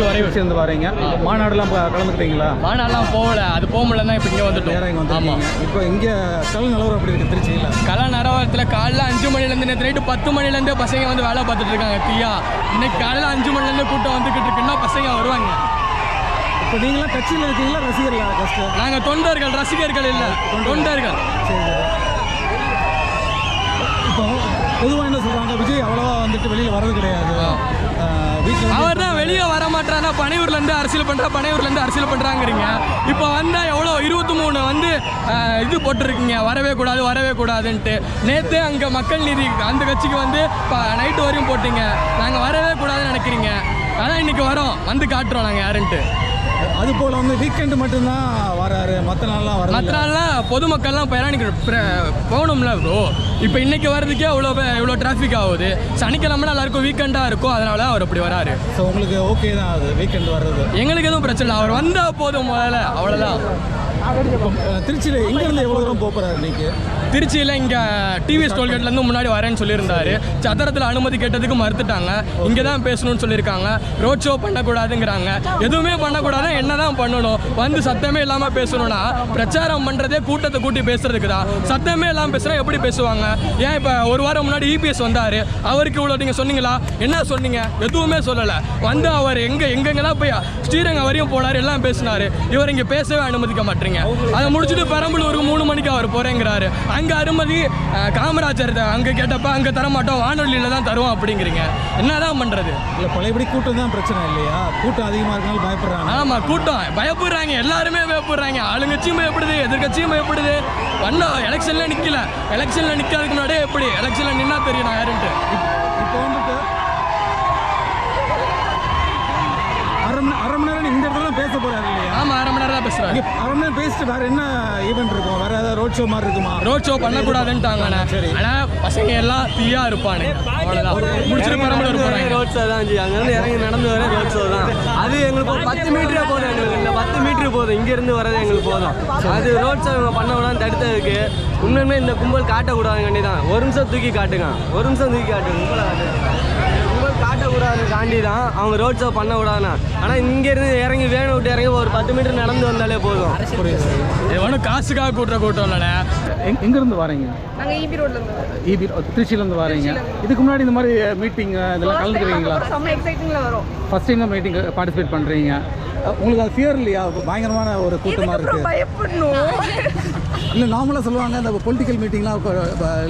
திருச்சி வரையும் சேர்ந்து வரீங்க. மாநாடுலாம் கலந்துக்கிட்டீங்களா? மாநாடுலாம் போகல. அது போக முடியல இப்போ இங்கே வந்துட்டோம். ஆமாம் இப்போ இங்கே கல் நிலவரம் எப்படி இருக்குது திருச்சியில்? கலா நிறவரத்தில் காலைல அஞ்சு மணிலேருந்து நேற்று நைட்டு பத்து மணிலேருந்து பசங்க வந்து வேலை பார்த்துட்டு இருக்காங்க. தீயா இன்னைக்கு காலைல அஞ்சு மணிலேருந்து கூட்டம் வந்துக்கிட்டு இருக்குன்னா பசங்க வருவாங்க. இப்போ நீங்களாம் கட்சியில் இருக்கீங்களா? ரசிகர்களா ஃபஸ்ட்டு நாங்கள் தொண்டர்கள் ரசிகர்கள் இல்லை. தொண்டர்கள். இப்போ பொதுவாக என்ன சொல்கிறாங்க விஜய் அவ்வளோவா வந்துட்டு வெளியில் வர்றது கிடையாது. வீட்டில் அவர் வெளியே வர மாட்டானா? பனையூர்லேருந்து அரசியல் பண்ணுறா பனையூர்லேருந்து அரசியல் பண்ணுறாங்கிறீங்க இப்போ வந்தால் எவ்வளோ? இருபத்தி மூணு வந்து இது போட்டிருக்கீங்க. வரவே கூடாது வரவே கூடாதுன்ட்டு. நேற்று அங்கே மக்கள் நீதி அந்த கட்சிக்கு வந்து இப்போ நைட்டு வரையும் போட்டீங்க. நாங்கள் வரவே கூடாதுன்னு நினைக்கிறீங்க. அதான் இன்னைக்கு வரோம். வந்து காட்டுறோம் நாங்கள் யாருன்ட்டு. அது போல் வந்து வீக்கெண்டு மட்டும்தான் மற்ற நாள்லாம் மற்ற வரல நாள்லாம் பொதுமக்கள்லாம் பிரயாணிக்க போகணும்ல ப்ரோ இப்போ இன்னைக்கு வர்றதுக்கே அவ்வளோ இவ்வளோ டிராஃபிக் ஆகுது. சனிக்கிழமை எல்லாருக்கும் வீக்கெண்டாக இருக்கும். அதனால அவர் அப்படி வராரு. ஸோ உங்களுக்கு ஓகே தான் அது வீக்கெண்ட் வர்றது. எங்களுக்கு எதுவும் பிரச்சனை இல்லை. அவர் வந்தால் போதும் முதல்ல. அவ்வளோதான் திருச்சியில் எங்கேருந்து எவ்வளோ தூரம் போகிறாரு இன்னைக்கு? திருச்சியில் இங்கே டிவிஎஸ் டோல்கேட்லேருந்து முன்னாடி வரேன்னு சொல்லியிருந்தாரு. சத்திரத்தில் அனுமதி கேட்டதுக்கு மறுத்துட்டாங்க. இங்கே தான் பேசணும்னு சொல்லியிருக்காங்க. ரோட் ஷோ பண்ணக்கூடாதுங்கிறாங்க. எதுவுமே பண்ணக்கூடாது? என்ன தான் பண்ணணும்? வந்து சத்தமே இல்லாமல் பேசணும்னா பிரச்சாரம் பண்ணுறதே கூட்டத்தை கூட்டி பேசுறதுக்கு தான் சத்தமே இல்லாமல் பேசுனா எப்படி பேசுவாங்க? ஏன் இப்போ ஒரு வாரம் முன்னாடி இபிஎஸ் வந்தார். அவருக்கு இவ்வளோ நீங்கள் சொன்னீங்களா? என்ன சொன்னீங்க? எதுவுமே சொல்லலை. வந்து அவர் எங்கே எங்கெங்கெல்லாம் போய் ஸ்ரீரங்கம் வரையும் போனார் எல்லாம் பேசினார். இவர் இங்கே பேசவே அனுமதிக்க மாட்டேங்க. அதை முடிச்சுட்டு பெரம்பலூருக்கு மூணு மணிக்கு அவர் போகிறேங்கிறாரு அங்கே அனுமதி அஹ், காமராஜர் அங்கே கேட்டப்ப அங்கே தர மாட்டோம் வானொலியில் தான் தருவோம் அப்படிங்கிறீங்க. என்னதான் பண்ணுறது இல்லை பழையபடி கூட்டம் தான் பிரச்சனை இல்லையா? கூட்டம் அதிகமாக இருக்கனால பயப்படுறாங்க. ஆமாம் கூட்டம். பயப்படுறாங்க. எல்லாருமே பயப்படுறாங்க. ஆளுங்கட்சியும் பயப்படுது எதிர்கட்சியும் பயப்படுது. வந்தோம் எலெக்ஷனில் நிற்கல எலெக்ஷனில் நிற்காதுக்கு முன்னாடியே எப்படி? எலெக்ஷனில் நின்னா தெரியும் நான் யாருன்ட்டு. இப்போ வந்துட்டு அரை மணி அரை மணி நேரம் இந்த இடத்துல தான் பேச போறாரு இல்லையா? ஆமாம் மணி நேரம் பேசிட்டு வேற என்ன ஈவெண்ட் இருக்கும்? வேற ஏதாவது ரோட் ஷோ மாதிரி இருக்குமா? ரோட் ஷோ பண்ணக்கூடாதுன்ட்டாங்கண்ணே சரி. ஆனால் பசங்க எல்லாம் தீயா இருப்பானு அவ்வளோதான் முடிச்சுட்டு பெரம்பலூர் போகிறாங்க ரோட் ஷோ தான் அங்கேருந்து இறங்கி நடந்து வர ரோட் ஷோ தான். அது எங்களுக்கு ஒரு பத்து மீட்டரே போதும் எங்களுக்கு. இந்த பத்து மீட்டர் போதும். இங்கேருந்து வரது எங்களுக்கு போதும். அது ரோட் ஷோ இவங்க பண்ண தடுத்ததுக்கு உண்மையுமே இந்த கும்பல் காட்டக்கூடாதுங்காண்டி தான். ஒரு நிமிஷம் தூக்கி காட்டுங்க. ஒரு நிமிஷம் தூக்கி காட்டுங்க. கும்பலை காட்டுங்க. காண்டி தான் அவங்க ரோட் ஷோ பண்ண விடாதுண்ணா ஆனால் இங்கேருந்து இறங்கி வேணும் விட்டு இறங்கி ஒரு பத்து மீட்டர் நடந்து வந்தாலே போதும். எவனும் காசுக்காக கூட்டுற கூட்டம் இல்லைண்ணே. எங் எங்கேருந்து வரீங்க? நாங்கள் இருந்து ஈபி திருச்சியிலேருந்து வரீங்க. இதுக்கு முன்னாடி இந்த மாதிரி மீட்டிங் இதெல்லாம் கலந்துக்கிறீங்களா? செம்ம எக்ஸைட்டிங்ல வரும். ஃபர்ஸ்ட் டைம் மீட்டிங் பார்ட்டிசிபேட் பண்ணுறீங்க உங்களுக்கு அது ஃபியர் இல்லையா? பயங்கரமான ஒரு கூட்டமாக இருக்குது பயப்படணும். இல்லை நார்மலாக சொல்லுவாங்க இந்த பொலிட்டிக்கல் மீட்டிங்லாம்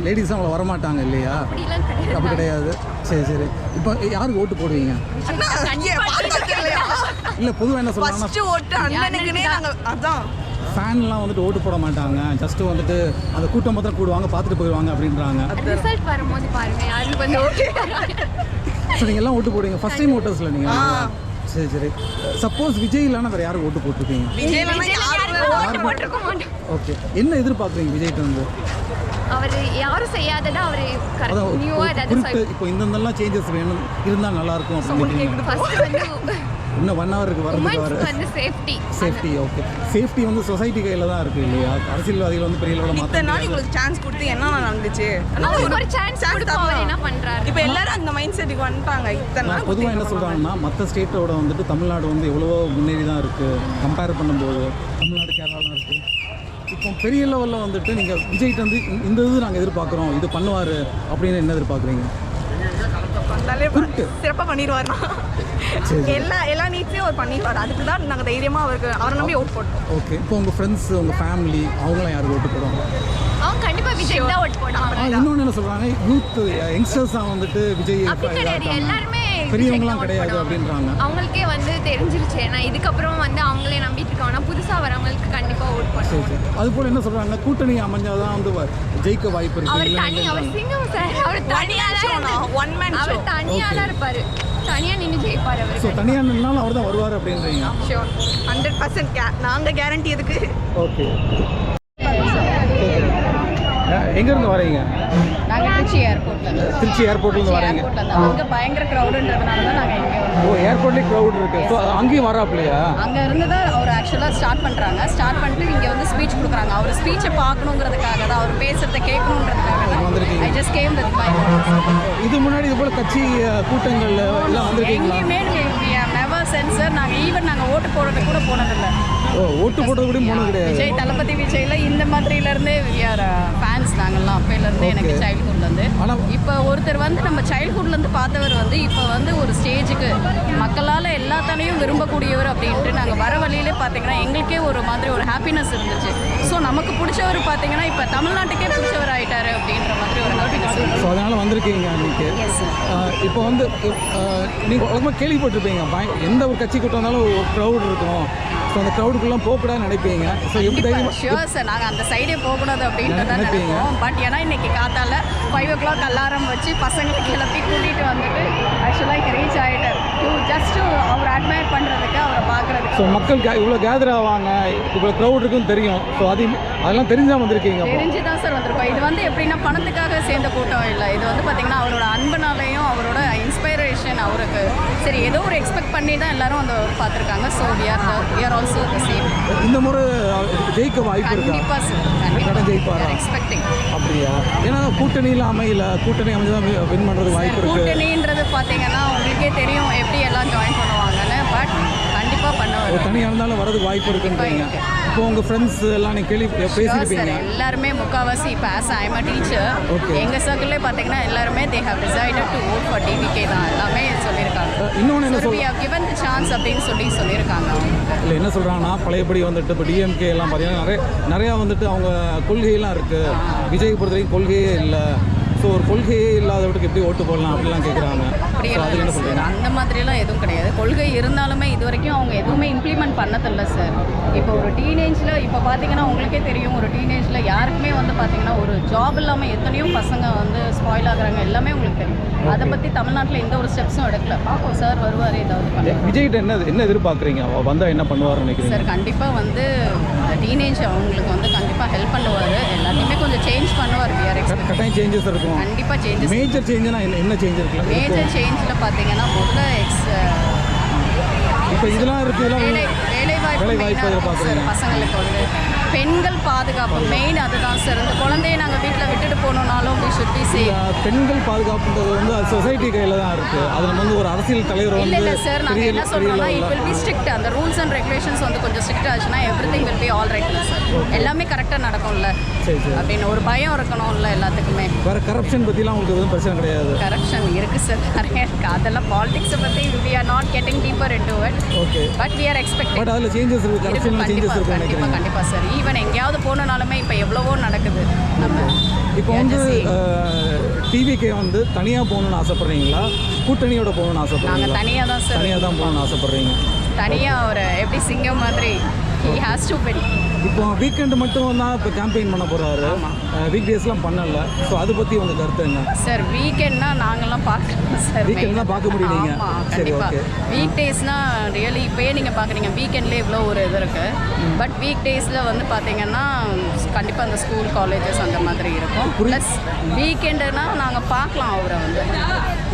லேடிஸ் அவங்கள வரமாட்டாங்க இல்லையா? அப்படி கிடையாது. சரி சரி. இப்போ யாருக்கு ஓட்டு போடுவீங்க? இல்லை பொதுவாக என்ன சொல்லுவாங்கன்னா நாங்க அதான். ஃபேன்லாம் வந்துட்டு ஓட்டு போட மாட்டாங்க. ஜஸ்ட் வந்துட்டு அந்த கூட்டம் மாத்திரம் கூடுவாங்க பார்த்துட்டு போயிடுவாங்க அப்படின்றாங்க. ரிசல்ட் வரும்போது பாருங்க யாருக்கு வந்து ஓகே ஸோ நீங்கள் எல்லாம் ஓட்டு போடுவீங்க ஃபர்ஸ்ட் டைம் ஓட்டர்ஸில் நீங்கள் சரி சரி. சப்போஸ் விஜய் இல்லைன்னா வேறு யாருக்கு ஓட்டு போட்டிருக்கீங்க? ஓகே என்ன எதிர்பார்க்குறீங்க விஜய்கிட்ட வந்து? அவர் யாரும் செய்யாததா அவர் ஒரு- நியூவா ஏதாவது இப்போ இந்தந்தெல்லாம் சேஞ்சஸ் வேணும். இருந்தால் நல்லா இருக்கும் அப்படின்னு ஃபர்ஸ்ட் வந்து இன்னும் ஒன் ஹவர் இருக்கு வரதுக்கு வர வந்து சேஃப்டி சேஃப்டி ஓகே சேஃப்டி வந்து சொசைட்டி கையில் தான் இருக்குது இல்லையா? அரசியல்வாதிகள் வந்து பெரிய லெவலில் இத்தனை நாள் மாற்ற உங்களுக்கு சான்ஸ் கொடுத்து என்ன நடந்துச்சு? ஒரு சான்ஸ் என்ன பண்றாரு? இப்போ எல்லாரும் அந்த மைண்ட் செட்டுக்கு வந்துட்டாங்க. இத்தனை நாள் பொதுவாக என்ன சொல்கிறாங்கன்னா மற்ற ஸ்டேட்டோட வந்துட்டு தமிழ்நாடு வந்து எவ்வளவோ முன்னேறி தான் இருக்குது கம்பேர் பண்ணும்போது தமிழ்நாடு கேரளாலாம் இருக்குது இப்போ பெரிய லெவலில் வந்துட்டு நீங்கள் விஜய்கிட்ட வந்து இந்த- இந்த இது நாங்கள் எதிர்பார்க்குறோம் இது பண்ணுவார் அப்படின்னு என்ன எதிர்பார்க்குறீங்க? வந்தாலே சிறப்பாக பண்ணிடுவார். சரி. எல்லா எல்லா நீட்ஸையும் அவர் பண்ணிடுவார். அதுக்கு தான் நாங்கள் தைரியமாக அவருக்கு அவரை நம்பி ஓட் போட்டோம். ஓகே இப்போ உங்கள் ஃப்ரெண்ட்ஸ் உங்கள் ஃபேமிலி அவங்களாம் யாருக்கு ஓட்டு போடுவாங்க? அவங்க கண்டிப்பா விஜய் தான் ஓட்டு போடுவாங்க. ஆ, இன்னொன்று என்ன சொல்கிறாங்க யூத் யங்ஸ்டர்ஸ் தான் வந்துட்டு விஜய். எல்லாருமே பெரியவங்களாம் கிடையாது. அப்படின்றாங்க. அவங்களுக்கே வந்து தெரிஞ்சிருச்சு. ஏன்னா இதுக்கப்புறம் வந்து அவங்களே நம்பிட்டு இருக்காங்க. புதுசா வரவங்களுக்கு கண்டிப்பா ஓட் பண்ணுவோம் சரி அது போல் என்ன சொல்கிறாங்க கூட்டணி அமைஞ்சாதான் வந்து ஜெயிக்க வாய்ப்பு இருக்கு. அவர் தனி அவர். சிங்கம் சார். அவர் தனியா தான் ஒன் மேன் ஷோ அவர் தனியா தான் இருப்பாரு. தனியா நின்று ஜெயிப்பாரு ஸோ அவரு தனியாக நின்னாலும் அவர் தான் வருவார் அப்படின்றீங்க. ஷோர் ஹண்ட்ரட் பர்சன்ட் நாங்கள் கேரண்டி எதுக்கு ஓகே எங்கேருந்து வரீங்க? திருச்சி ஏர்போர்ட்ல திருச்சி ஏர்போர்ட்லேருந்து வரீங்க. அங்கே பயங்கர க்ரௌடுன்றதுனால தான் நாங்கள் இங்கே ஓ ஏர்போர்ட்லேயே க்ரௌட் இருக்கு. ஸோ அங்கேயும் வராப்லையா அங்கே இருந்து தான் அவர் ஆக்சுவலாக ஸ்டார்ட் பண்ணுறாங்க ஸ்டார்ட் பண்ணிட்டு இங்கே வந்து ஸ்பீச் கொடுக்குறாங்க. அவர் ஸ்பீச்சை பார்க்கணுங்கிறதுக்காக தான் அவர் பேசுறத கேட்கணுன்றதுக்காக வந்திருக்கீங்க. I just came with my இது முன்னாடி இது போல் கட்சி கூட்டங்கள் எல்லாம் வந்திருக்கீங்களா? எங்கேயுமே நெவர் சென்ஸ் சார் நாங்கள் ஈவன் நாங்கள் ஓட்டு போடுறது கூட போனதில்லை. ஓ ஓட்டு போடுறது கூட போனது கிடையாது. விஜய் தளபதி விஜய்ல இந்த மாதிரிலேருந்தே விஆர் ஃபேன்ஸ் நாங்கள்லாம் அப்போலேருந்தே எனக்கு. சைல்ட்ஹுட்லேருந்து இப்போ ஒருத்தர் வந்து நம்ம சைல்ட்ஹுட்லேருந்து பார்த்தவர் வந்து இப்போ வந்து ஒரு ஸ்டேஜுக்கு மக்களால் எல்லாத்தாலையும் விரும்பக்கூடியவர் அப்படின்ட்டு நாங்கள் வர வழியிலே பார்த்தீங்கன்னா எங்களுக்கே ஒரு மாதிரி ஒரு ஹாப்பினஸ் இருந்துச்சு. ஸோ நமக்கு பிடிச்சவர் பார்த்தீங்கன்னா இப்போ தமிழ்நாட்டுக்கே பிடிச்சவர் ஆயிட்டாரு அப்படின்ற மாதிரி ஒரு ஹாப்பினஸ் ஸோ அதனால் வந்திருக்கீங்க அன்றைக்கி இப்போ வந்து நீங்கள் உலகமாக கேள்விப்பட்டிருப்பீங்க. பய எந்த ஒரு கட்சி கூட்டம் இருந்தாலும் ஒரு க்ரௌட் இருக்கும். ஸோ அந்த க்ரௌடுக்குள்ளே போகக்கூடாதுன்னு நினைப்பீங்க. ஸோ எப்படி ஷியோர் சார் நாங்கள் அந்த சைடே போகக்கூடாது அப்படின்ட்டு தான் நினைப்பீங்க. நினைப்போம் பட் ஏன்னா இன்னைக்கு காத்தால ஃபைவ் ஓ கிளாக் அலாரம் வச்சு பசங்களை கிளப்பி கூட்டிகிட்டு வந்துட்டு ஆக்சுவலாக இங்கே ரீச் ஆகிட்டார் ஜஸ்ட் அவர் அட்மையர் பண்ணுறதுக்கு அவரை ஸோ பார்க்குறதுக்கு மக்கள் கே- இவ்வளோ கேதர் ஆவாங்க இவ்வளோ க்ரௌட் இருக்குன்னு தெரியும். ஸோ அது அதெல்லாம் தெரிஞ்சால் வந்திருக்கீங்க தெரிஞ்சு தான் சார் வந்திருக்கோம். இது வந்து எப்படின்னா பணத்துக்காக சேர்ந்த கூட்டம் இல்லை. இது வந்து பார்த்தீங்கன்னா அவரோட அன்புனாலையும் அவரோட இன்ஸ்பைரேஷன் அவருக்கு. சரி ஏதோ ஒரு எக்ஸ்பெக்ட் பண்ணி தான் எல்லாரும் அந்த பார்த்துருக்காங்க. So we are we are also the same இந்த முறை ஜெயிக்க வாய்ப்பு இருக்கா? கண்டிப்பாக சார் ஜெயிப்பாரா? கண்டிப்பாக எக்ஸ்பெக்டிங் அப்படியா? ஏன்னா கூட்டணியில் அமையல கூட்டணி அமைஞ்சதான் வின் பண்ணுறது வாய்ப்பு கூட்டணின்றது பார்த்தீங்கன்னா உங்களுக்கே தெரியும் எப்படி எல்லாம் ஜாயின் பண்ணுவாங்கன்னு. பட் கண்டிப்பாக பண்ணுவார் தனியாக இருந்தாலும் வரதுக்கு வாய்ப்பு இருக்குன்றீங்க. இருக்கு. இப்போ உங்கள் ஃப்ரெண்ட்ஸ் எல்லாம் நீங்கள் கேள்வி பேசியிருப்பீங்க. எல்லாருமே முக்கால்வாசி இப்போ as I'm a teacher Okay. எங்கள் சர்க்கிளே பார்த்தீங்கன்னா எல்லாருமே they have decided to vote for TVK தான். எல்லாமே சொல்லியிருக்காங்க. அஹ் இன்னொன்னு என்ன சார் சொல் we have given the chance அப்படின்னு சொல்லி சொல்லியிருக்காங்க இல்லை என்ன சொல்கிறாங்கன்னா பழையபடி வந்துட்டு இப்போ டிஎம்கே எல்லாம் பார்த்தீங்கன்னா நிறைய நிறையா வந்துட்டு அவங்க கொள்கையெல்லாம் இருக்குது விஜய் பொறுத்த வரைக்கும் கொள்கையே இல்லை. ஸோ ஒரு கொள்கையே இல்லாதவருக்கு எப்படி ஓட்டு போடலாம் அப்படிலாம் கேட்குறாங்க அப்படியெல்லாம் அந்த மாதிரிலாம் எதுவும் கிடையாது. கொள்கை இருந்தாலுமே இது வரைக்கும் அவங்க எதுவுமே இம்ப்ளிமெண்ட் பண்ணதில்லை சார் இப்போ ஒரு டீனேஜில் இப்போ பார்த்தீங்கன்னா உங்களுக்கே தெரியும் ஒரு டீனேஜில் யாருக்குமே வந்து பார்த்தீங்கன்னா ஒரு ஜாப் இல்லாமல் எத்தனையோ பசங்க வந்து ஸ்பாயில் ஆகுறாங்க. எல்லாமே உங்களுக்கு தெரியும். அதை பற்றி தமிழ்நாட்டில் எந்த ஒரு ஸ்டெப்ஸும் எடுக்கல. பார்ப்போம் சார் வருவார் ஏதாவது பண்ணுவார். விஜய்கிட்ட என்ன என்ன எதிர்பார்க்குறீங்க? வந்தால் என்ன பண்ணுவார்னு நினைக்கிறீங்க? சார் கண்டிப்பாக வந்து டீனேஜ் அவங்களுக்கு வந்து கண்டிப்பாக ஹெல்ப் பண்ணுவார். எல்லாத்தையுமே கொஞ்சம் சேஞ்ச் பண்ணுவார் கட்டாயம் சேஞ்சஸ் இருக்கும் கண்டிப்பாக சேஞ்சஸ் மேஜர் சேஞ்சுனா என்ன என்ன சேஞ்ச் இருக்குல்ல? மேஜர் சேஞ்சில் பார்த்தீங்கன்னா முதல்ல எக்ஸ் இப்போ இதெல்லாம் இருக்குது வேலை வேலை வாய்ப்பு பசங்களுக்கு வந்து பெண்கள் பாதுகாப்பு மெயின் அதுதான் சார் இந்த குழந்தைய நாங்கள் வீட்டில் விட்டுட்டு போகணுன்னாலும் வி ஷுட் பி சேஃப் பெண்கள் பாதுகாப்புன்றது வந்து அது சொசைட்டி கையில் தான் இருக்குது அது வந்து ஒரு அரசியல் தலைவர் வந்து இல்ல சார் நாங்க பெரிய என்ன level it will be strict அந்த ரூல்ஸ் அண்ட் ரெகுலேஷன்ஸ் வந்து கொஞ்சம் ஸ்ட்ரிக்ட் ஆச்சுன்னா everything will be all right sir எல்லாமே கரெக்டாக நடக்கும்ல. அப்படின்னு ஒரு பயம் இருக்கணும்ல எல்லாத்துக்குமே. வேற கரப்ஷன் பற்றிலாம் உங்களுக்கு எதுவும் பிரச்சனை கிடையாது. கரப்ஷன் இருக்கு சார் நிறைய இருக்கு. அதெல்லாம் பாலிடிக்ஸை பற்றி we are not getting deeper into it okay but we are expecting but அதில் சேஞ்சஸ் இருக்குது இருக்கு. கரப்ஷனில் சேஞ்சஸ் கண்டிப்பா இருக்கும் கண்டிப்பா நினைக்கிறேன் கண்டிப்பா சார் ஈவன் எங்கேயாவது போகணுனாலுமே இப்போ எவ்வளவோ நடக்குது. நம்ம இப்போ வந்து. டிவிக்கே வந்து தனியாக போகணும்னு ஆசைப்பட்றீங்களா? கூட்டணியோட போகணும்னு நாங்க ஆசைப்படுறீங்களா தனியா தான் சார் தனியாக தான் போகணும்னு ஆசைப்பட்றீங்க. தனியா ஒரு எப்படி சிங்கம் மாதிரி ஹி ஹாஸ் டு பென் இப்போ வீக்கெண்டு மட்டும் தான் இப்போ கேம்பெயின் பண்ண போகிறாரு வீக் டேஸ்லாம் பண்ணல. ஸோ அதை பற்றி உங்கள் கருத்து என்ன? சார் வீக்கெண்ட்னா நாங்கெல்லாம் பார்க்கலாம் சார் Weekend தான் பார்க்க. ஆமாம் சரி, okay. வீக் டேஸ்னா ரியலி இப்போயே நீங்கள் பார்க்குறீங்க. வீக்கெண்ட்லேயே இவ்வளோ ஒரு இது இருக்குது பட் வீக் டேஸில் வந்து பார்த்தீங்கன்னா கண்டிப்பாக அந்த ஸ்கூல் காலேஜஸ் அந்த மாதிரி இருக்கும். ப்ளஸ் வீக்கெண்டுனா நாங்கள் பார்க்கலாம் அவரை வந்து.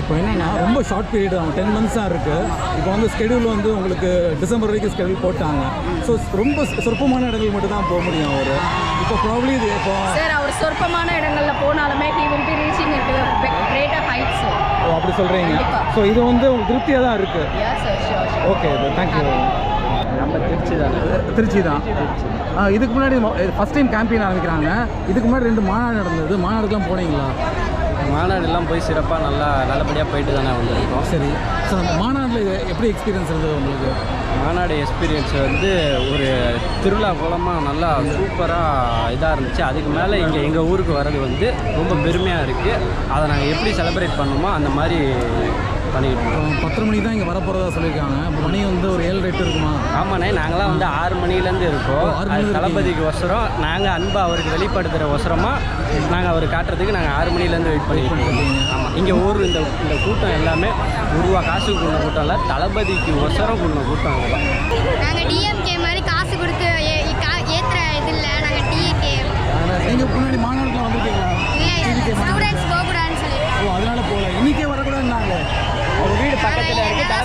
இப்போ என்னன்னா ரொம்ப ஷார்ட் பீரியட் தான் டென் மந்த்ஸ் தான் இருக்குது இப்போ வந்து ஸ்கெடியூல் வந்து உங்களுக்கு டிசம்பர் வரைக்கும் ஸ்கெடியூல் போட்டாங்க. ஸோ ரொம்ப சொற்பமான இடங்கள் மட்டும் தான் போக முடியும் அவர். இப்போ ப்ராப்ளி இது இப்போ சார் அவர் சொற்பமான இடங்களில் போனாலுமே he will be reaching it greater heights ஓ, அப்படி சொல்கிறீங்க கண்டிப்பா. ஸோ இது வந்து திருப்தியாக தான் யா ஷியோர் ஓகே தேங்க்யூ நம்ம திருச்சி தானே. திருச்சி தான். ஆ, இதுக்கு முன்னாடி ஃபஸ்ட் டைம் கேம்பெயின் ஆரம்பிக்கிறாங்க. இதுக்கு முன்னாடி ரெண்டு மாநாடு நடந்தது. மாநாடுக்கெலாம் போனீங்களா? மாநாடுலாம் போய் சிறப்பாக நல்லா நல்லபடியாக போயிட்டு தானே வந்திருக்கோம். சரி. ஸோ அந்த மாநாட்டில் எப்படி எக்ஸ்பீரியன்ஸ் இருந்தது உங்களுக்கு? மாநாடு எக்ஸ்பீரியன்ஸ் வந்து ஒரு திருவிழா குளமாக நல்லா சூப்பராக இதாக இருந்துச்சு. அதுக்கு மேலே இங்கே எங்கள் ஊருக்கு வர்றது வந்து ரொம்ப பெருமையாக இருக்குது அதை நாங்கள் எப்படி செலிப்ரேட் பண்ணணுமோ அந்த மாதிரி பண்ணிக்கிட்டு பத்தரை மணிக்கு தான் இங்கே வரப்போகிறதா சொல்லியிருக்காங்க. மணி வந்து ஒரு ஏழு எட்டு இருக்குமா? ஆமாண்ணே நாங்களாம் வந்து ஆறு மணிலேருந்து இருக்கோம். தளபதிக்கு ஒசரம். நாங்கள் அன்பை அவருக்கு வெளிப்படுத்துகிற ஒசரமாக நாங்கள் அவர் காட்டுறதுக்கு நாங்கள் ஆறு மணிலேருந்து வெயிட் பண்ணிட்டு இருக்கோம். ஆமாம் இங்கே ஊர் இந்த இந்த கூட்டம் எல்லாமே உருவா காசு கூடின கூட்டம் இல்லை தளபதிக்கு ஒசரம் கூடின கூட்டம் இதெல்லாம் நாங்கள் டிஎம்கே மாதிரி காசு கொடுத்து ஏ- கா- ஏத்துற இது இல்லை நாங்கள் டிஎம்கே நீங்கள் முன்னாடி மாநாடுக்குலாம் வந்திருக்கீங்களா? இல்லை ஸ்டூடெண்ட்ஸ் போகக்கூடாதுன்னு சொல்லி. ஓ அதனால போகல. இன்னைக்கே வரக்கூடாதுன்னாங்க. அவங்க வீடு பக்கத்தில் ஒசரம் தான்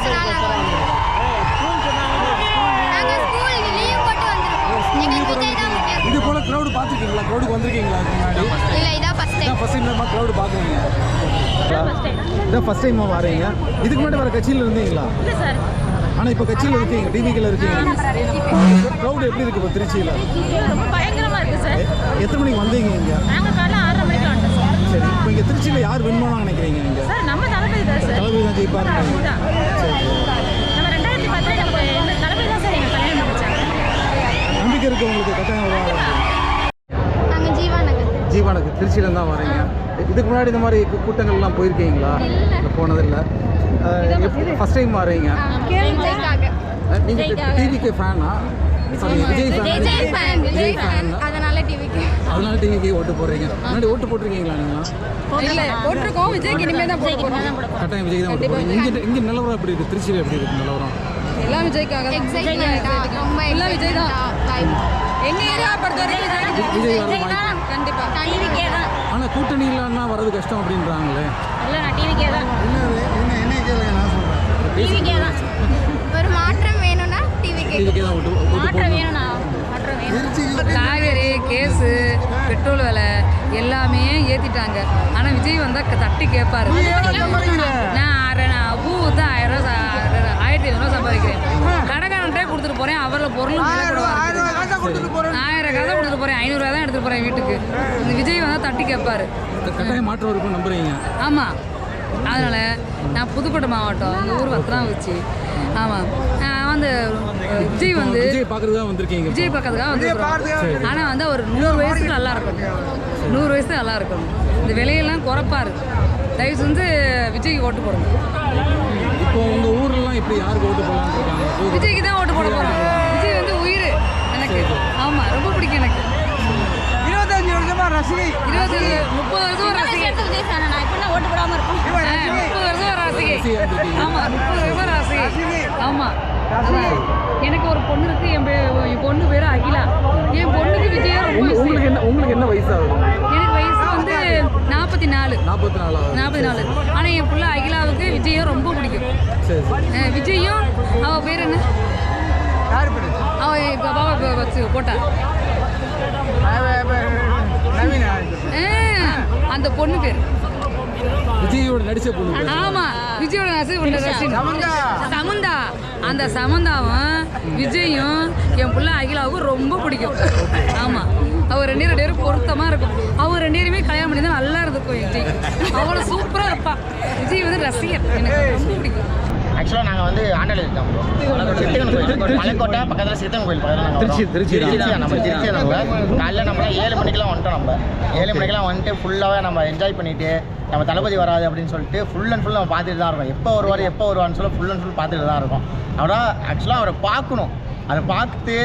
இது போல க்ரௌடு பார்த்துருக்கீங்களா? க்ரௌடுக்கு வந்திருக்கீங்களா? முன்னாடி இல்லை ஃபஸ்ட் டைம் டைம் க்ரௌடு பார்க்குறீங்க. இதான் ஃபஸ்ட் டைம் வரீங்க இதுக்கு முன்னாடி வர கட்சியில் இருந்தீங்களா? இல்லை சார். ஆனால் இப்போ கட்சியில் இருக்கீங்க டிவிக்கில் இருக்கீங்க. க்ரௌட் எப்படி இருக்கு இப்போ திருச்சியில்? எத்தனை மணிக்கு வந்தீங்க இங்கே? சார். இப்போ இங்கே திருச்சியில் யார் வின்மானம் நினைக்கிறீங்க நீங்கள் தளபதி தான் தான் ஜெயிப்பாரு தான் நம்பிக்கை இருக்கு உங்களுக்கு கட்டாயம் வருவாங்க ஜீவானுக்கு திருச்சியில தான் வரீங்க இதுக்கு முன்னாடி இந்த மாதிரி கூட்டங்கள்லாம் போயிருக்கீங்களா? இல்லை. போனதில்லை. ஃபர்ஸ்ட் டைம் வரீங்க விஜய்க்காக அஹ், நீங்க டிவிக்கு ஃபேனா? Sorry Vijay fan? Vijay fan. Vijay fan. Fan? அதனால டிவிக்கு. ஓட்டு போடுறீங்க. முன்னாடி ஓட்டு போட்டிருக்கீங்களா நீங்களா இல்லை போட்டிருக்கோம். விஜய்க்கு இனிமேல் தான் போடுறோம் கட்டாயம் விஜய் தான் ஓட்டு போடுறீங்க. இங்கே இங்கே நிலவரம் எப்படி இருக்குது திருச்சியில் எப்படி இருக்கு நிலவரம்? எல்லாம் விஜய்க்காக எக்ஸைட்மெண்ட்டா ரொம்ப எல்லாம் விஜய் தான். எங்க ஏரியா பொறுத்த வரைக்கும் விஜய் வர வாய்ப்பு கண்டிப்பா டிவிக்கே தான். ஆனால் கூட்டணி இல்லைன்னா வர்றது கஷ்டம் அப்படின்றாங்களே. இல்ல நான் டிவிக்கே தான். டிவிக்கே தான். ஒரு மாற்றம் வேணும்னா டிவிக்கு தான் மாற்றம் வேணும்ண்ணா மாற்றம் வேணும். காவேரி கேஸு பெட்ரோல் விலை எல்லாமே ஏற்றிட்டாங்க ஆனால் விஜய் வந்தால் தட்டி கேட்பாரு நான் அரை- நான் பூ வந்து ஆயிரம் ரூபா சா- ஆயிரத்தி ஐநூறுரூவா சம்பாதிக்கிறேன். கடைக்காரன்ட்டே கொடுத்துட்டு போகிறேன் அவரில் பொருளும். ஆயிரம் காசை கொடுத்துட்டு போகிறேன் ஐநூறுரூவா தான் எடுத்துகிட்டு போகிறேன் வீட்டுக்கு. இந்த விஜய் வந்தால் தட்டி கேட்பாரு கட்டாயம் மாற்றம் இருக்கும்னு நம்புறீங்க. ஆமாம் அதனால் நான் புதுக்கோட்டை மாவட்டம் எங்கள் ஊர் வத்தலாம் வச்சு. ஆமாம் வந்து விஜய் வந்து விஜய் பார்க்கறதுக்காக வந்திருக்கீங்க. விஜய் பக்கத்துக்காக வந்து ஆனால் வந்து அவர் நூறு வயசுக்கு நல்லா இருக்கணும். நூறு வயசுக்கு நல்லா இருக்கணும். இந்த விலையெல்லாம் குறைப்பாரு. தயவு செஞ்சு விஜய்க்கு ஓட்டு போடுங்க. இப்போ உங்க ஊர்லாம் இப்படி யாருக்கு ஓட்டு போடலாம்னு இருக்காங்க. விஜய்க்கு தான் ஓட்டு போட போகிறோம் விஜய் வந்து உயிர் எனக்கு. ஆமாம் ரொம்ப பிடிக்கும் எனக்கு. இருபத்தஞ்சு வருஷமா ரசிகை. இருபத்தி முப்பது வருஷம் ரசிகை. நான் இப்போ ஓட்டு போடாம இருக்கும்? முப்பது வருஷம் ரசிகை. ஆமா முப்பது வருஷம் ரசிகை ஆமா. எனக்கு ஒரு பொண்ணு இருக்கு என் பே என் பொண்ணு பேரு அகிலா. என் பொண்ணுக்கு விஜயா ரொம்ப. உங்களுக்கு என்ன உங்களுக்கு என்ன வயசு ஆகுது? எனக்கு வயசு வந்து நாற்பத்தி நாலு நாற்பத்தி நாலு நாற்பத்தி நாலு ஆனால் என் பிள்ளை அகிலாவுக்கு விஜயும் ரொம்ப பிடிக்கும். விஜயும் அவ பேர் என்ன? அவ எங்க பாபா வச்சு போட்டா. அந்த பொண்ணு பேர். விஜயோட நடிச்ச பொண்ணு. ஆமா விஜயோட. சமந்தா. அந்த சமந்தாவும் விஜயும் என் பிள்ளை அகிலாவுக்கும் ரொம்ப பிடிக்கும். ஆமா. அவர் ரெண்டு ரெண்டு பேரும் பொருத்தமா இருக்கும். அவர் ரெண்டு பேருமே கல்யாணம் பண்ணி நல்லா இருந்திருக்கும் விஜய். அவ்வளோ சூப்பரா இருப்பா. விஜய் வந்து ரசிகர். எனக்கு ரொம்ப பிடிக்கும். ஆக்சுவலாக நாங்கள் வந்து ஆண்டாளி இருக்கோம் ப்ரோ சித்தகன் கோயில். மலைக்கோட்டை பக்கத்தில் சித்தகன் கோயில் பக்கத்தில் திருச்சி, திருச்சி. திருச்சி தான். நம்ம திருச்சி நம்ம. காலைல நம்மளாம் ஏழு மணிக்கெல்லாம் வந்துட்டோம் நம்ம. ஏழு மணிக்கெல்லாம் வந்துட்டு ஃபுல்லாகவே நம்ம என்ஜாய் பண்ணிட்டு நம்ம தளபதி வராது அப்படின்னு சொல்லிட்டு ஃபுல் அண்ட் ஃபுல் நம்ம பார்த்துட்டு தான் இருக்கோம். எப்போ வருவார் எப்போ வருவான்னு சொல்லி ஃபுல் அண்ட் ஃபுல் பார்த்துட்டு தான் இருக்கோம். அவரா ஆக்சுவலாக அவரை பார்க்கணும். அதை பார்த்து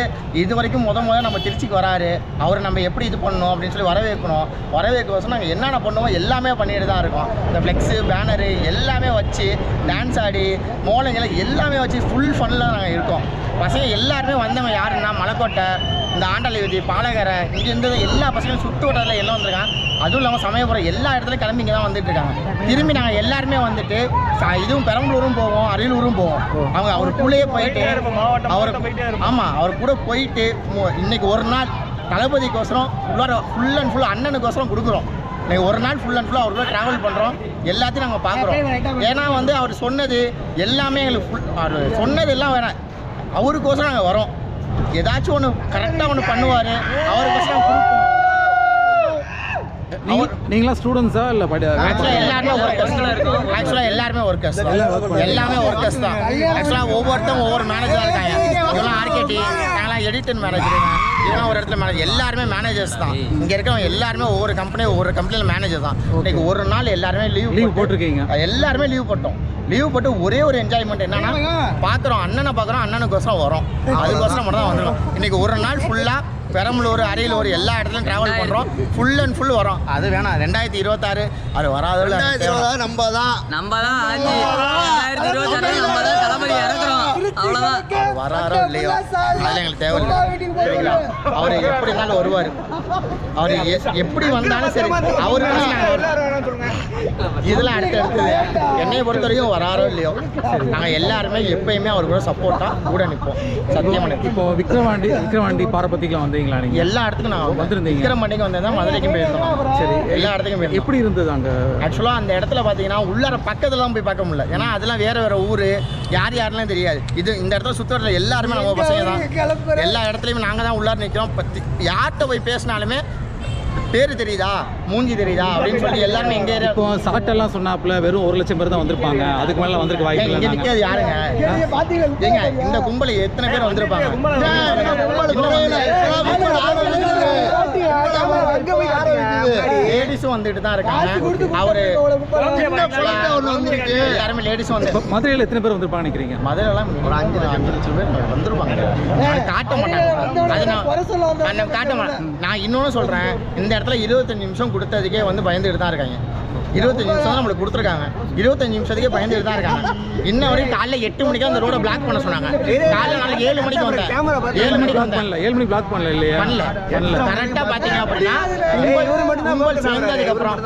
இது வரைக்கும் முத முத நம்ம திருச்சிக்கு வராரு அவரை நம்ம எப்படி இது பண்ணணும் அப்படின்னு சொல்லி வரவேற்கணும். வரவேற்கோசம் நாங்கள் என்னென்ன பண்ணுவோம் எல்லாமே பண்ணிட்டு தான் இருக்கோம். இந்த ஃப்ளெக்ஸு பேனரு எல்லாமே வச்சு டான்ஸ் ஆடி மோளங்களை எல்லாமே வச்சு ஃபுல் ஃபன்னில் நாங்கள் இருக்கோம். பசங்க எல்லாருமே வந்தவங்க யாருன்னா மலைக்கோட்டை இந்த ஆண்டாளி வீதி பாலகரை இங்கே இருந்தது எல்லா பசங்களும் சுற்று வட்டாரத்தில் எல்லாம் வந்திருக்காங்க. அதுவும் இல்லாமல் சமயபுரம் எல்லா இடத்துலையும் கிளம்பி இங்கே தான் வந்துட்டு இருக்காங்க திரும்பி நாங்கள் எல்லாருமே வந்துட்டு இதுவும் பெரம்பலூரும் போவோம் அரியலூரும் போவோம். அவங்க அவர் போயிட்டு அவர் ஆமாம் அவர் கூட போயிட்டு இன்னைக்கு ஒரு நாள் தளபதிக்கோசரம் உள்ளார ஃபுல் அண்ட் ஃபுல் அண்ணனுக்கோசரம் கொடுக்குறோம். இன்னைக்கு ஒரு நாள் ஃபுல் அண்ட் ஃபுல் அவர் கூட ட்ராவல் பண்ணுறோம் எல்லாத்தையும் நாங்கள் பார்க்குறோம் ஏன்னா வந்து அவர் சொன்னது எல்லாமே எங்களுக்கு ஃபுல் அவர் சொன்னது எல்லாம் வேணாம். அவருக்கோசரம் நாங்கள் வரோம். ஏதாச்சும் ஒன்று கரெக்டாக ஒன்று பண்ணுவார். அவருக்கோசரம் கொடுப்போம். நீங்க- நீங்களா ஸ்டூடெண்ட்ஸா இல்ல எல்லாருமே ஒர்க்கர்ஸ் ஆக்சுவலாக எல்லாருமே ஒர்க்கர்ஸ் எல்லாமே ஒர்க்கர்ஸ் தான். ஆக்சுவலாக ஒவ்வொருத்தவங்க ஒவ்வொரு மேனேஜராக இருக்காங்க. இவெல்லாம் ஆர்கேடி நாங்களாம் எடிட்டர் மேனேஜர் இதெல்லாம் ஒரு இடத்துல மேனேஜர் எல்லாருமே மேனேஜர்ஸ் தான். இங்கே இருக்கிறவங்க எல்லாருமே ஒவ்வொரு கம்பெனி ஒவ்வொரு கம்பெனியில் மேனேஜர் தான். இன்னைக்கு ஒரு நாள் எல்லாருமே லீவ் லீவ் போட்டிருக்கீங்க. எல்லாருமே லீவ் போட்டோம். லீவ் போட்டு ஒரே ஒரு என்ஜாய்மெண்ட் என்னன்னா பார்க்குறோம் அண்ணனை பார்க்குறோம் அண்ணனுக்கோசரம் வரோம். அதுக்கோசரம் மட்டும் தான் வந்துடும் இன்னைக்கு ஒரு நாள் ஃபுல்லாக பெரம்பலூர் அரியலூர் எல்லா இடத்துலையும் ட்ராவல் பண்ணுறோம் ஃபுல் அண்ட் ஃபுல் வரோம். அது வேணாம். ரெண்டாயிரத்தி இருபத்தாறு. அது வராதுல நம்ம தான் நம்ம தான் தான் தளபதி இறக்குறோம். அவர் வராரோ இல்லையோ? அதில் எங்களுக்கு தேவையில்லை. சரிங்களா அவர் எப்படி இருந்தாலும் வருவார். அவர் எப்படி வந்தாலும் சரி. அவருக்கு இதெல்லாம் அடுத்து அடுத்தது என்னைய பொறுத்த வரைக்கும் வராரோ இல்லையோ நாங்கள் எல்லாருமே எப்பயுமே அவர் கூட சப்போர்ட்டாக கூட நிற்போம் சத்தியமாக நிற்போம் இப்போ விக்ரவாண்டி விக்ரவாண்டி பாரபத்திக்கெல்லாம் வந்தீங்களா நீங்க? எல்லா இடத்துக்கும் நான் வந்திருந்தீங்க. விக்ரம் மண்டிக்கு வந்தேன் மதுரைக்கும் போயிருந்தோம். சரி எல்லா இடத்துக்கும் போயிருந்தோம். எப்படி இருந்தது அங்க? ஆக்சுவலாக அந்த இடத்துல பார்த்தீங்கன்னா உள்ளார பக்கத்துலாம் போய் பார்க்க முடியல. ஏன்னா அதெல்லாம் வேற வேற ஊர். யார் யார் யாருன்னு தெரியாது. இது இந்த இடத்துல சுற்றுறதுல எல்லாருமே நம்ம பசங்க தான். எல்லா இடத்துலையுமே நாங்கள் தான் உள்ளார நிற்கிறோம் பத்து யார்கிட்ட போய் பேசினாலுமே பேர் தெரியுதா? மூஞ்சி தெரியுதா? அப்படின்னு சொல்லி எல்லாருமே எங்க ஏரியா இப்போ சாட்டெல்லாம் சொன்னாப்புல வெறும் ஒரு லட்சம் பேர் தான் வந்திருப்பாங்க. அதுக்கு மேலே வந்திருக்க வாய்ப்பு இங்க இல்லை நிற்கிறது யாருங்க? ஏங்க இந்த கும்பல் எத்தனை பேர் வந்திருப்பாங்க? லேடிஸும் வந்துட்டு தான் இருக்காங்க. அவரு எல்லாருமே லேடிஸும் வந்து மதுரையில் எத்தனை பேர் வந்திருப்பாங்க நினைக்கிறீங்க? மதுரைலாம் ஒரு அஞ்சு அஞ்சு லட்சம் பேர் வந்திருப்பாங்க காட்ட மாட்டாங்க நான் நான் காட்ட மாட்டேன். நான் இன்னொன்று சொல்கிறேன் இந்த இடத்துல இருபத்தஞ்சு நிமிஷம் கொடுத்ததுக்கே வந்து பயந்துட்டு தான் இருக்காங்க. இருபத்தஞ்சு நிமிஷம் தான் நம்மளுக்கு கொடுத்துருக்காங்க. இருபத்தஞ்சு நிமிஷத்துக்கே பயந்துட்டு தான் இருக்காங்க. இன்ன வரைக்கும் காலைல எட்டு மணிக்கு அந்த ரோட பிளாக் பண்ண சொன்னாங்க. காலைல நாளைக்கு ஏழு மணிக்கு வந்தேன். ஏழு மணிக்கு வந்தேன். ஏழு மணி பிளாக் பண்ணல இல்லையா? பண்ணல. கரெக்டா பாத்தீங்க அப்படின்னா கும்பல் சேர்ந்ததுக்கு அப்புறம்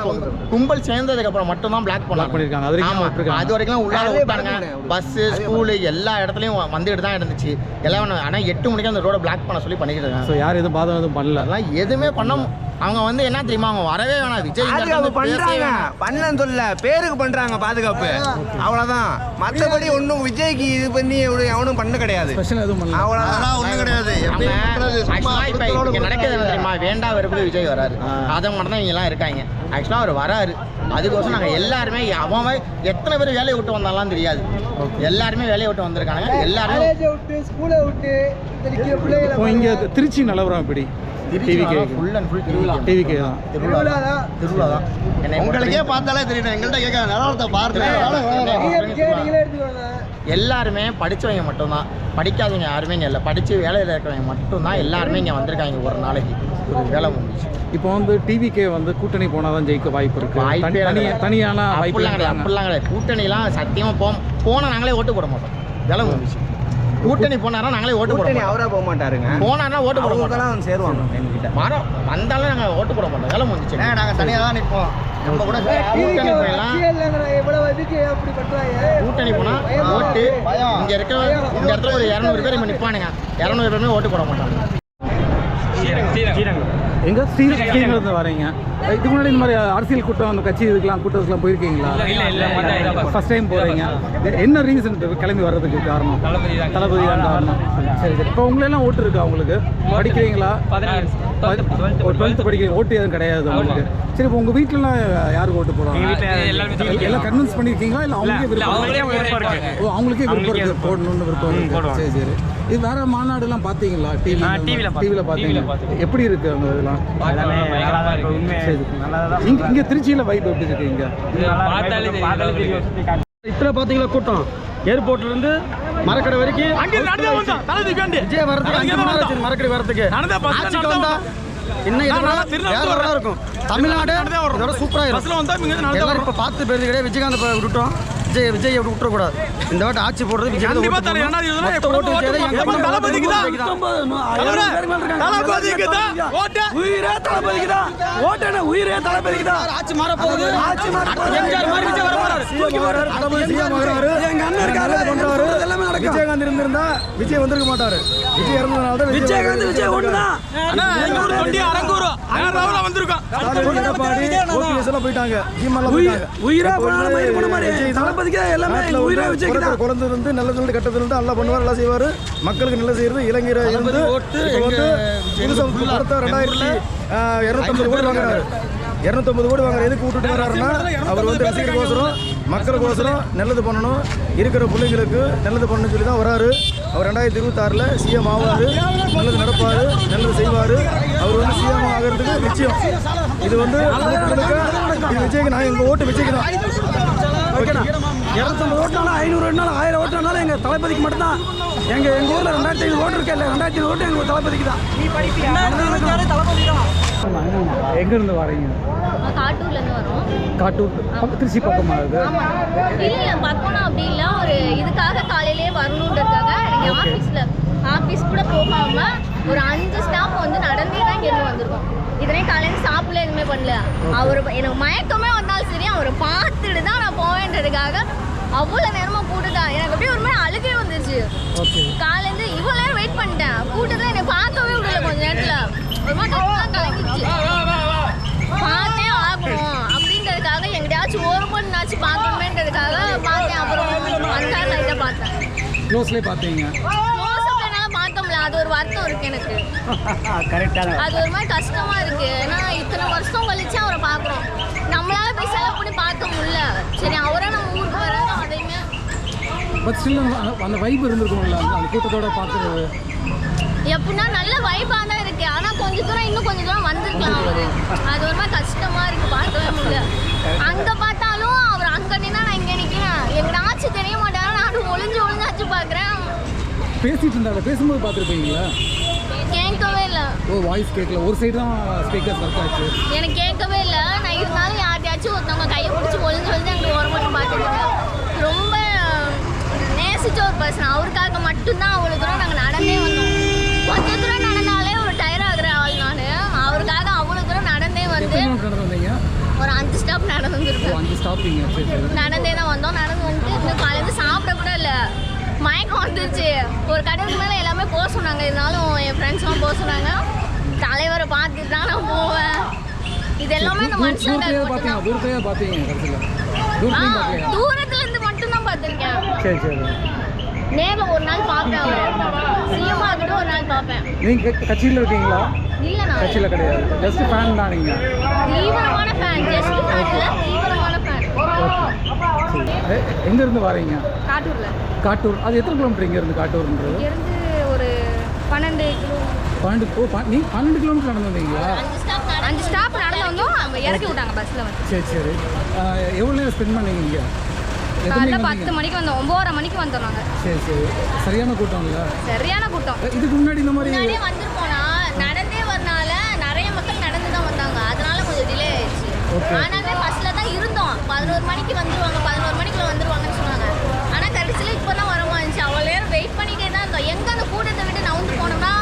கும்பல் சேர்ந்ததுக்கு அப்புறம் மட்டும் தான் பிளாக் Block பண்ணிருக்காங்க. அது வரைக்கும் ஆமா. அது வரைக்கும் உள்ளார விட்டாங்க பஸ் ஸ்கூலு எல்லா இடத்துலயும் வந்துட்டு தான் இருந்துச்சு. எல்லாம் ஆனா எட்டு மணிக்கு அந்த ரோட பிளாக் பண்ண சொல்லி பண்ணிட்டு இருக்காங்க. ஸோ யார் எதுவும் பாதம் எதுவும் பண்ணல. எதுவுமே பண்ண அவங்க வந்து என்ன தெரியுமா? அவங்க வரவே வேணாம். விஜய் பண்றாங்க. வேணாம். பண்ணலன்னு சொல்ல பேருக்கு பண்றாங்க பாதுகாப்பு. அவ்வளவுதான். மத்தபடி ஒன்றும் விஜய்க்கு இது பண்ணி எவனும் பண்ண கிடையாது. ஸ்பெஷல் எதுவும் பண்ணல. அவ்வளவுதான். ஒன்றும் கிடையாது. நடக்கிறது தெரியுமா? வேண்டா வெறுப்பு விஜய் வராரு. அதை மட்டும் தான் இங்கெல்லாம் இருக்காங்க. ஆக்சுவலாக அவர் வராரு. அதுக்கோசம் நாங்கள் எல்லாருமே அவன் அவன் எத்தனை பேர் வேலையை விட்டு வந்தாலும் தெரியாது. எல்லாருமே வேலையை விட்டு வந்திருக்காங்க. எல்லாருமே இப்போ இங்கே திருச்சி நிலவரம் எப்படி? டிவிக்கு ஃபுல் அண்ட் ஃபுல் திருவிழா. டிவிக்கு தான் திருவிழா தான் திருவிழா தான் என்னை உங்களுக்கே பார்த்தாலே தெரியும் எங்கள்கிட்ட கேட்க நிலவரத்தை எல்லாருமே படித்தவங்க மட்டும்தான். படிக்காதவங்க யாருமே இங்கே இல்லை. படித்து வேலையில் இருக்கிறவங்க மட்டும்தான் எல்லாருமே இங்கே வந்திருக்காங்க ஒரு நாளைக்கு. ஒரு வேலை முடிஞ்சு. இப்போ வந்து டிவிக்கே வந்து கூட்டணி போனால் தான் ஜெயிக்க வாய்ப்பு இருக்கு. வாய்ப்பே தனி- தனியா கிடையாது. தனியான வாய்ப்பு அப்படிலாம் கிடையாது. அப்படிலாம் கிடையாது. கூட்டணிலாம் சத்தியமாக போ போனால் நாங்களே ஓட்டு போட மாட்டோம். வேலை முடிஞ்சு கூட்டணி போனாரா நாங்களே ஓட்டு போட அவரா போக மாட்டாருங்க. போனார்னா ஓட்டு போட மாட்டோம். சேருவாங்க எங்ககிட்ட. வரோம் வந்தாலும் நாங்கள் ஓட்டு போட மாட்டோம். வேலை முடிஞ்சிச்சு. நாங்கள் தனியாக தான் நிற்போம். நம்ம கூட கூட்டணி போயெல்லாம் கூட்டணி போனால் ஓட்டு இங்கே இருக்கிற இந்த இடத்துல ஒரு இரநூறு பேர் இப்போ நிற்பானுங்க இரநூறு பேருமே ஓட்டு போட மாட்டாங்க. எங்க ஸ்ரீ ஸ்ரீரங்கத்தில் வரீங்க? இதுக்கு முன்னாடி இந்த மாதிரி அரசியல் கூட்டம் அந்த கட்சி இதுக்கெல்லாம் கூட்டத்துக்குலாம் போயிருக்கீங்களா? ஃபர்ஸ்ட் டைம் போறீங்க. என்ன ரீசன் கிளம்பி வர்றதுக்கு காரணம்? தளபதி தான். காரணம். சரி சரி. இப்போ உங்களெல்லாம் ஓட்டு இருக்கா உங்களுக்கு? படிக்கிறீங்களா? டுவெல்த் படிக்கிறீங்க. ஓட்டு எதுவும் கிடையாது உங்களுக்கு. சரி இப்போ உங்க வீட்டுலலாம் யாருக்கு ஓட்டு போடுவாங்க? எல்லாம் கன்வின்ஸ் பண்ணிருக்கீங்களா? இல்லை அவங்களுக்கே விருப்பம் ஓ அவங்களுக்கே விருப்பம் இருக்கு. போடணும்னு விருப்பம் சரி சரி. இது வேற மாநாடுலாம் பார்த்தீங்களா டிவி டிவியில் பார்த்தீங்க எப்படி இருக்கு அந்த இதெல்லாம் சரி இங்க இங்க திருச்சியில வைப் எப்படி இருக்கு இங்க? இத்தனை பார்த்தீங்களா கூட்டம்? ஏர்போர்ட்ல இருந்து மரக்கடை வரைக்கும் விஜய் ஆச்சு மரக்கடை வர்றதுக்கு. ஆட்சிக்கு வந்தா. இன்னும் இருக்கும். தமிழ்நாடு இதோட சூப்பரா இருக்கும் எல்லாரும் இப்ப பார்த்து பேருந்து கிடையாது விஜயகாந்த் விட்டுட்டோம். விஜய் விஜய் அப்படி விட்டுறக்கூடாது. இந்த வாட்டி ஆட்சி போடுறது விஜய் ஓட்டு விஜய் தான். எங்க பக்கம் தளபதிக்கு தான். ஆட்சி மாற போகுது. எம்ஜிஆர் மாதிரி விஜய் வர போறாரு. எங்க அண்ணன் இருக்காரு. பண்றாரு. எல்லாமே நடக்கும் விஜயகாந்த் இருந்திருந்தா விஜய் வந்திருக்க மாட்டாரு. விஜய் இறந்ததுனால தான் விஜயகாந்த் விஜய் ஒண்ணுதான். எடப்பாடி ஓபிஎஸ் எல்லாம் போயிட்டாங்க. போயிட்டாங்க. உயிரா தளபதிக்கு எல்லாமே உயிரா விஜய் குழந்தை இருந்து கெட்டதுல இருந்து நல்லா பண்ணுவார் நல்லா செய்வாரு. மக்களுக்கு நல்லது செய்யறது இளைஞர் இருந்து வந்து ரெண்டாயிரத்தி இரநூத்தம்பது கோடி வாங்குறாரு. இரநூத்தம்பது கோடி வாங்குற எதுக்கு விட்டுட்டு வர்றாருன்னா அவர் வந்து ரசிகர்களுக்கோசரம் மக்களுக்கோசரம் நல்லது பண்ணணும். இருக்கிற பிள்ளைங்களுக்கு நல்லது பண்ணணும்னு சொல்லி தான் வராரு. அவர் ரெண்டாயிரத்தி இருபத்தாறில் சிஎம் ஆவார். நல்லது நடப்பார். நல்லது செய்வார். அவர் வந்து சிஎம் ஆகிறதுக்கு நிச்சயம். இது வந்து விஜய்க்கு நான் எங்கள் ஓட்டு விஜய்க்கு தான் ஓகேண்ணா? இரநூத்தம்பது ஓட்டுனாலும் ஐநூறு ஓட்டுனாலும் ஆயிரம் ஓட்டுனாலும் எங்கள் தளபதிக்கு மட்டும்தான். எங்கள் எங்கள் ஊரில் ரெண்டாயிரத்தி ஐநூறு ஓட்டு இருக்கல ரெண்டாயிரத்தி ஐநூறு ஓட்டு எங்கள் தளபதிக்கு தான் எங்க இருந்து வரீங்க காட்டூர்லேருந்து வரோம். காட்டூர் திருச்சி பக்கமா இது ஆமாம் இல்லை பக்கம்னா அப்படி இல்லை. ஒரு இதுக்காக காலையிலேயே வரணுன்றதுக்காக எனக்கு ஆஃபீஸில் ஆஃபீஸ் கூட போகாமல் ஒரு அஞ்சு ஸ்டாப் வந்து நடந்தே தான் இங்கேருந்து வந்திருக்கோம். இதனே காலையில் சாப்பிடல எதுவுமே பண்ணல. அவர் எனக்கு மயக்கமே வந்தாலும் சரி அவரை பார்த்துட்டு தான் நான் போவேன்றதுக்காக அவ்வளோ நேரமாக கூட்டுதா எனக்கு அப்படியே ஒரு மாதிரி அழுகே வந்துருச்சு. காலையிலேருந்து இவ்வளோ நேரம் வெயிட் பண்ணிட்டேன். கூட்டத்தில் என்னை பார்க்கவே விடல கொஞ்ச நேரத்தில். மாதிரி டக்குனு கலங்கிடுச்சு பார்த்தே ஆகணும் அப்படின்றதுக்காக எங்கேயாச்சும் ஒரு பார்க்கணுமேன்றதுக்காக பார்த்தேன் அப்புறம் அந்த லைட்டாக பார்த்தேன் க்ளோஸ்லேயே பார்த்தீங்க அது ஒரு வருத்தம் இருக்கு எனக்கு அது ஒரு மாதிரி கஷ்டமா இருக்கு. ஏன்னா இத்தனை வருஷம் கழிச்சு அவரை பார்க்குறோம். நம்மளால போய் செலவு பண்ணி பார்க்க முடியல. சரி அவரே நம்ம ஊருக்கு வராங்க அதையுமே. பட் ஸ்டில் அந்த வைப் இருந்திருக்கும்ல அந்த அந்த கூட்டத்தோட பார்க்குறது. எப்படின்னா நல்ல வைப்பாக தான் இருக்கு. ஆனா கொஞ்ச தூரம் இன்னும் கொஞ்ச தூரம் வந்திருக்கலாம் அவரு. அது ஒரு மாதிரி கஷ்டமா இருக்கு பார்க்கவே முடியல. அங்க பார்த்தாலும் அவர் அங்க நின்னா நான் இங்க நிக்கிறேன். எங்க ஆச்சு தெரிய மாட்டாங்க நான் ஒளிஞ்சு ஒளிஞ்சாச்சு பார்க்குறேன். பேசிட்டு இருந்தாங்க பேசும்போது பார்த்துருப்பீங்களா? கேட்கவே இல்லை. ஓ வாய்ஸ் கேட்கல. ஒரு சைடு தான் ஸ்பீக்கர்ஸ் ஒர்க் ஆச்சு. எனக்கு கேட்கவே இல்லை. நான் இருந்தாலும் யார்ட்டையாச்சும் ஒருத்தவங்க கையை பிடிச்சி ஒளிஞ்சு ஒளிஞ்சு அங்கே மட்டும் பார்த்துருக்கேன். ரொம்ப நேசிச்ச ஒரு பர்சன் அவருக்காக மட்டும்தான் அவ்வளோ தூரம் நாங்கள் நடந்தே வந்தோம். கொஞ்சம் தூரம் நடந்தாலே ஒரு டயர் ஆகுற ஆள் நான் அவருக்காக அவ்வளோ தூரம் நடந்தே ஒரு அஞ்சு ஸ்டாப் நடந்து ஓ வந்திருப்பேன். அஞ்சு ஸ்டாப்பிங்க நடந்தே தான் வந்தோம். நடந்து வந்துட்டு இன்னும் காலையில சாப்பிட கூட இல்லை. மயக்கம் வந்துருச்சு. ஒரு கடைக்கு மேலே எல்லாமே போக சொன்னாங்க. இருந்தாலும் என் ஃப்ரெண்ட்ஸ்லாம் போக சொன்னாங்க. தலைவரை பார்த்துட்டு தான் நான் போவேன். இது எல்லாமே தூரத்துலையும் பார்க்கலையா தூரத்துல இருந்து மட்டும் தான் பார்த்திருக்கேன். சரி சரி. நேர்ல ஒரு நாள் பார்ப்பேன் சிஎம் ஆகிட்டு ஒரு நாள் பார்ப்பேன். நீங்கள் கட்சியில் இருக்கீங்களா? கட்சியில் கிடையாது. ஜஸ்ட் ஃபேன் தான் நீங்கள் தீவிரமான ஃபேன் ஜஸ்ட் ஃபேன் தீவிரமான ஃபேன் எங்கேருந்து வரீங்க? காட்டூர்ல. காட்டூர். அது எத்தனை கிலோமீட்டர் இங்கேருந்து காட்டூர்ன்றது? இருந்து ஒரு பன்னெண்டு கிலோ பன்னெண்டு ஓ ப- நீ பன்னெண்டு கிலோமீட்டர் நடந்து வந்தீங்களா? அஞ்சு ஸ்டாப் நடந்து வந்தோம். அவங்க இறக்கி விட்டாங்க பஸ்ல வந்து. சரி சரி. எவ்வளோ நேரம் ஸ்பெண்ட் பண்ணீங்க இங்கே? காலைல மணிக்கு பத்து? மணிக்கு வந்தோம். ஒன்பதரை மணிக்கு வந்தோம் நாங்க. சரி சரி. சரியான கூட்டம் இல்லை சரியான கூட்டம். இதுக்கு முன்னாடி இந்த மாதிரி முன்னாடியே வந்திருப்போம்னா நடந்தே வரனால நிறைய மக்கள் நடந்து தான் வந்தாங்க அதனால கொஞ்சம் டிலே ஆனாவே பஸ்ல தான் இருந்தோம். பதினோரு மணிக்கு வந்துருவாங்க பதினோரு மணிக்குள்ள வந்துருவாங்கன்னு சொன்னாங்க. ஆனா கடைசியில இப்போ தான் இருந்துச்சு அவ்வளோ நேரம் வெயிட் பண்ணிட்டே தான் இருந்தோம். எங்க அந்த கூட்டத்தை விட்டு நவுந்து போனோம்னா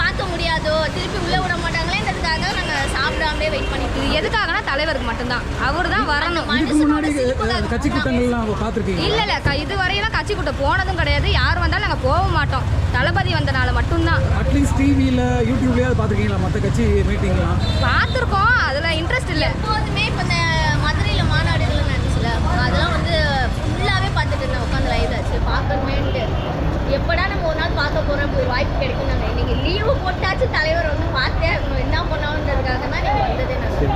பார்க்க முடியாதோ? திருப்பி உள்ள விட மாட்டாங்களேன்றதுக்காக நாங்க சாப்பிடாமலே வெயிட் பண்ணிட்டு எதுக்காகனா தலைவருக்கு மட்டும்தான். அவர் தான் வரணும். கட்சி கூட்டங்கள்லாம் பார்த்துருக்கீங்க இல்ல இல்ல இது வரையெல்லாம் கட்சி கூட்டம் போனதும் கிடையாது. யார் வந்தாலும் நாங்க போக மாட்டோம். தளபதி வந்தனால மட்டும்தான். அட்லீஸ்ட் டிவியில் யூடியூப்லேயாவது பார்த்துருக்கீங்களா? மற்ற கட்சி மீட்டிங்லாம் பார்த்துருக்கோம். அதுல இன்ட்ரெஸ்ட் இல்ல. எப்போதுமே இப்போ இந்த மதுரையில மாநாடுகள் நடந்துச்சுல அதெல்லாம் வந்து ஃபுல்லாவே பார்த்துட்டு இருந்தேன் உட்காந்து லைவ்ல சரி பார்க்கணுமேன்ட்டு எப்படா நம்ம இப்படி ஒரு வாய்ப்பு கிடைக்கும் நாங்கள் இன்னைக்கு லீவு போட்டாச்சு தலைவர் வந்து பார்த்தே ஆகணும் என்ன பண்ணாலுன்றதுக்காக தான் நீங்கள் வந்ததே நாங்கள்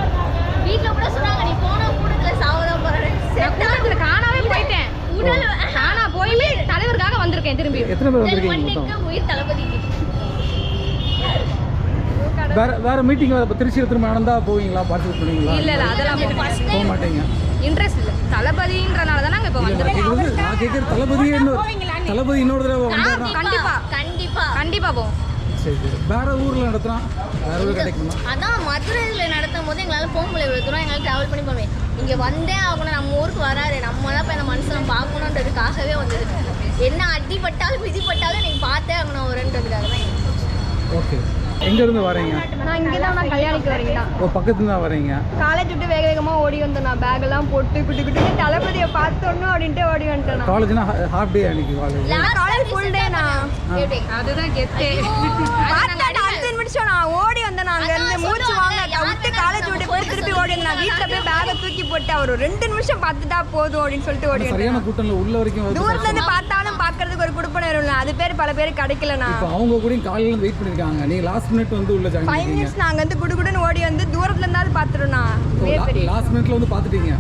வீட்டில் கூட சொன்னாங்க நீ போனா கூட்டத்தில் சாவதான் நான் கூட்டத்துல காணாவே போயிட்டேன். உடல் காணா போயுமே தலைவருக்காக வந்திருக்கேன் திரும்பி. எத்தனை பேர் வந்திருக்கீங்க உயிர் தளபதிக்கு வேற வேற மீட்டிங் திருச்சியில் திரும்ப நடந்தால் போவீங்களா? பார்ட்டிசிபேட் பண்ணுவீங்களா இல்ல இல்ல அதெல்லாம் போக மாட்டீங்க. இன்ட்ரெஸ்ட் இல்ல. தளபதின்றனால தான் நாங்க இப்ப நான் வந்திருக்கோம் நான் கேட்குறது தளபதியே தளபதி இன்னொரு தடவை வந்தாருன்னா கண்டிப்பா. கண்டிப்பா. கண்டிப்பா போவோம் சரி சரி. வேற ஊரில் நடத்துனா வேற ஊர் கிடைக்குமா? அதான் மதுரையில் நடத்தும் போது எங்களால் போக முடியல. இவ்வளோ தூரம் எங்களால் ட்ராவல் பண்ணி போவேன் இங்கே வந்தே ஆகணும். நம்ம ஊருக்கு வராரு. நம்ம தான் இப்போ இந்த மனுஷனை பார்க்கணுன்றதுக்காகவே வந்தது. என்ன அடிப்பட்டாலும் மிதிப்பட்டாலும் நீங்கள் பார்த்தே ஆகணும் அவருன்றதுக்காக தான் இங்க ஓகே எங்கேருந்து வரீங்க? நான் இங்கே தான் நான் கல்யாணிக்கு வரீங்க ஓ பக்கத்துல தான் வரீங்க. காலேஜ் விட்டு வேக வேகமாக ஓடி வந்தேன் நான். பேக் எல்லாம் போட்டு குட்டி குட்டி தளபதியை பார்த்தோன்னு அப்படின்ட்டு ஓடி வந்துட்டேன் காலேஜ்னா ஹாஃப் டே அன்னைக்கு காலேஜ் காலேஜ் ஃபுல் டே நான்? அதுதான் கெத்தே. நான் ஓடி வந்தேன் நான் அங்க இருந்து அதான் மூச்சு சொல்லுவாங்க, வாங்க யார் விட்டு காலேஜ் விட்டு போய் திருப்பி போய் ஓடி நான் வீட்டில் போய் பேகை தூக்கி போட்டு அவர் ஒரு ரெண்டு நிமிஷம் பார்த்துட்டா போதும் அப்படின்னு சொல்லிட்டு ஓடி சரியான உள்ள வரைக்கும் தூரத்துல இருந்து பார்த்தாலும் பார்க்கறதுக்கு ஒரு குடுப்பனை இல்லை. அது பேர் பல பேர் கிடைக்கலண்ணா. இப்போ அவங்க கூட காலையில வெயிட் பண்ணிருக்காங்க. நீங்க லாஸ்ட் மினிட் வந்து உள்ள ஜாயின் மினிட்ஸ் நாங்கள் வந்து குடுகுடுன்னு ஓடி வந்து தூரத்துல இருந்தாலும் பார்த்துருண்ணா. லாஸ்ட் மினிட்ல வந்து பார்த்துட்டீங்க.